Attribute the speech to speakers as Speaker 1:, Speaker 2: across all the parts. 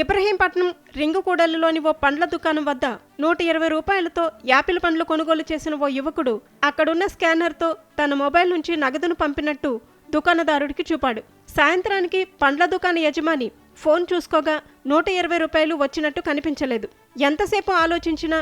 Speaker 1: ఇబ్రహీంపట్నం రింగుకూడలిలోని ఓ పండ్ల దుకాణం వద్ద నూట ఇరవై రూపాయలతో యాపిల్ పండ్లు కొనుగోలు చేసిన ఓ యువకుడు అక్కడున్న స్కానర్తో తన మొబైల్ నుంచి నగదును పంపినట్టు దుకాణదారుడికి చూపాడు. సాయంత్రానికి పండ్ల దుకాణ యజమాని ఫోన్ చూసుకోగా నూట ఇరవై రూపాయలు వచ్చినట్టు కనిపించలేదు. ఎంతసేపు ఆలోచించినా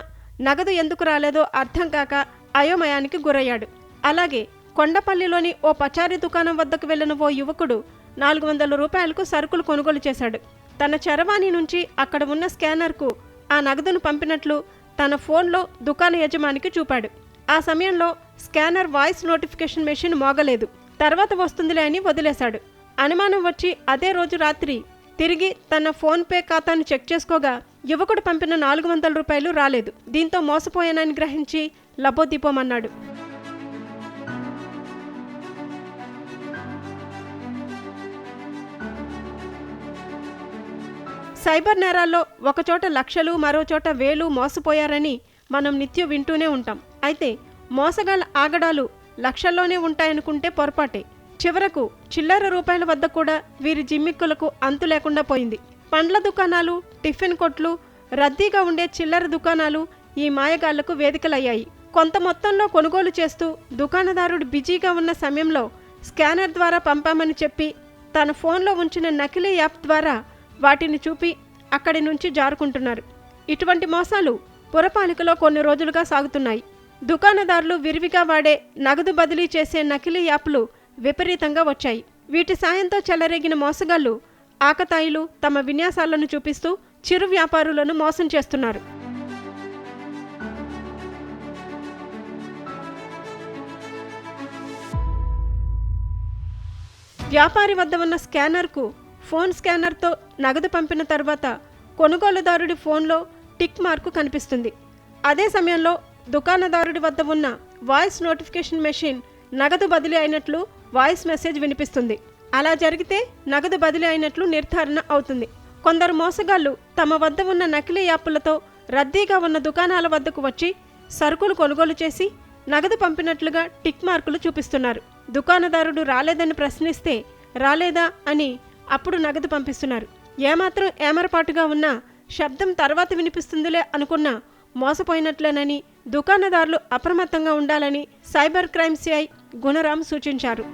Speaker 1: నగదు ఎందుకు రాలేదో అర్థం కాక అయోమయానికి గురయ్యాడు. అలాగే కొండపల్లిలోని ఓ పచారీ దుకాణం వద్దకు వెళ్ళిన ఓ యువకుడు నాలుగు వందల రూపాయలకు సరుకులు కొనుగోలు చేశాడు. తన చరవాణి నుంచి అక్కడ ఉన్న స్కానర్కు ఆ నగదును పంపినట్లు తన ఫోన్లో దుకాణ యజమానికి చూపాడు. ఆ సమయంలో స్కానర్ వాయిస్ నోటిఫికేషన్ మెషిన్ మోగలేదు. తర్వాత వస్తుందిలే అని వదిలేశాడు. అనుమానం వచ్చి అదే రోజు రాత్రి తిరిగి తన ఫోన్పే ఖాతాను చెక్ చేసుకోగా యువకుడు పంపిన నాలుగు వందల రూపాయలు రాలేదు. దీంతో మోసపోయానని గ్రహించి లబోదీపమన్నాడు. సైబర్ నేరాల్లో ఒకచోట లక్షలు మరోచోట వేలు మోసపోయారని మనం నిత్యం వింటూనే ఉంటాం. అయితే మోసగాళ్ళ ఆగడాలు లక్షల్లోనే ఉంటాయనుకుంటే పొరపాటే. చివరకు చిల్లర రూపాయల వద్ద కూడా వీరి జిమ్మిక్కులకు అంతు లేకుండా పోయింది. పండ్ల దుకాణాలు టిఫిన్ కొట్లు రద్దీగా ఉండే చిల్లర దుకాణాలు ఈ మాయగాళ్ళకు వేదికలయ్యాయి. కొంత మొత్తంలో కొనుగోలు చేస్తూ దుకాణదారుడు బిజీగా ఉన్న సమయంలో స్కానర్ ద్వారా పంపామని చెప్పి తన ఫోన్లో ఉంచిన నకిలీ యాప్ ద్వారా వాటిని చూపి అక్కడి నుంచి జారుకుంటున్నారు. ఇటువంటి మోసాలు పురపాలికలో కొన్ని రోజులుగా సాగుతున్నాయి. దుకాణదారులు విరివిగా వాడే నగదు బదిలీ చేసే నకిలీ యాప్లు విపరీతంగా వచ్చాయి. వీటి సాయంతో చెలరేగిన మోసగాళ్ళు ఆకతాయిలు తమ విన్యాసాలను చూపిస్తూ చిరు వ్యాపారులను మోసం చేస్తున్నారు. వ్యాపారి వద్ద ఉన్న స్కానర్కు ఫోన్ స్కానర్తో నగదు పంపిన తర్వాత కొనుగోలుదారుడి ఫోన్లో టిక్ మార్కు కనిపిస్తుంది. అదే సమయంలో దుకాణదారుడి వద్ద ఉన్న వాయిస్ నోటిఫికేషన్ మెషిన్ నగదు బదిలీ అయినట్లు వాయిస్ మెసేజ్ వినిపిస్తుంది. అలా జరిగితే నగదు బదిలీ అయినట్లు నిర్ధారణ అవుతుంది. కొందరు మోసగాళ్ళు తమ వద్ద ఉన్న నకిలీ యాప్లతో రద్దీగా ఉన్న దుకాణాల వద్దకు వచ్చి సరుకులు కొనుగోలు చేసి నగదు పంపినట్లుగా టిక్ మార్కులు చూపిస్తున్నారు. దుకాణదారుడు రాలేదని ప్రశ్నిస్తే రాలేదా అని అప్పుడు నగదు పంపిస్తున్నారు. ఏమాత్రం ఏమరపాటుగా ఉన్నా శబ్దం తర్వాత వినిపిస్తుందిలే అనుకున్నా మోసపోయినట్లేనని దుకాణదారులు అప్రమత్తంగా ఉండాలని సైబర్ క్రైమ్ సిఐ గుణరాం సూచించారు.